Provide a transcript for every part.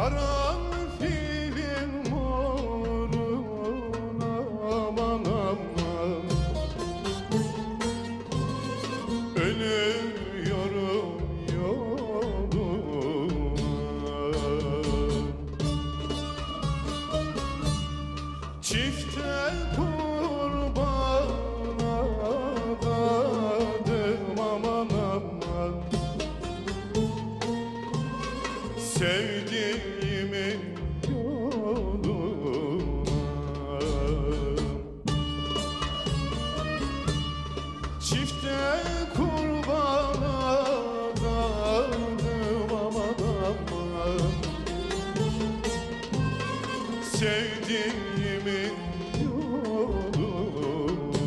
Karanfilin moruna aman aman. Ölüyorum yoluma Çifte kurbana Sevdiğimin yoluna. Çifte kurbana dadım aman aman Sevdiğimin yoluna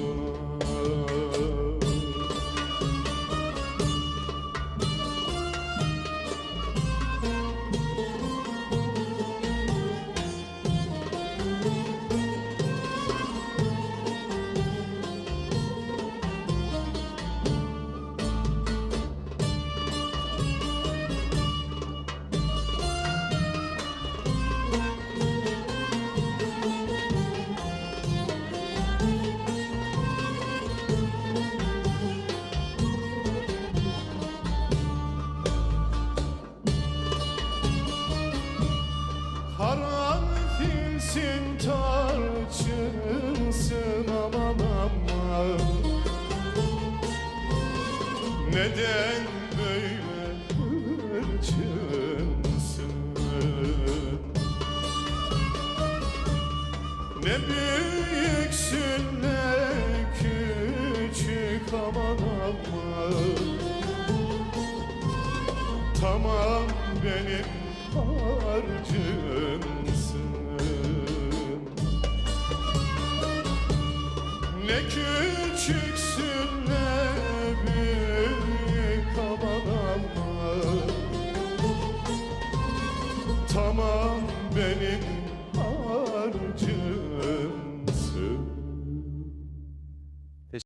tarçınsın aman aman. Neden böyle hırçınsın? Ne büyüksün ne küçük aman aman. Tamam benim harcımsın Ne küçüksün ne büyük aman aman. Tamam benim harcım.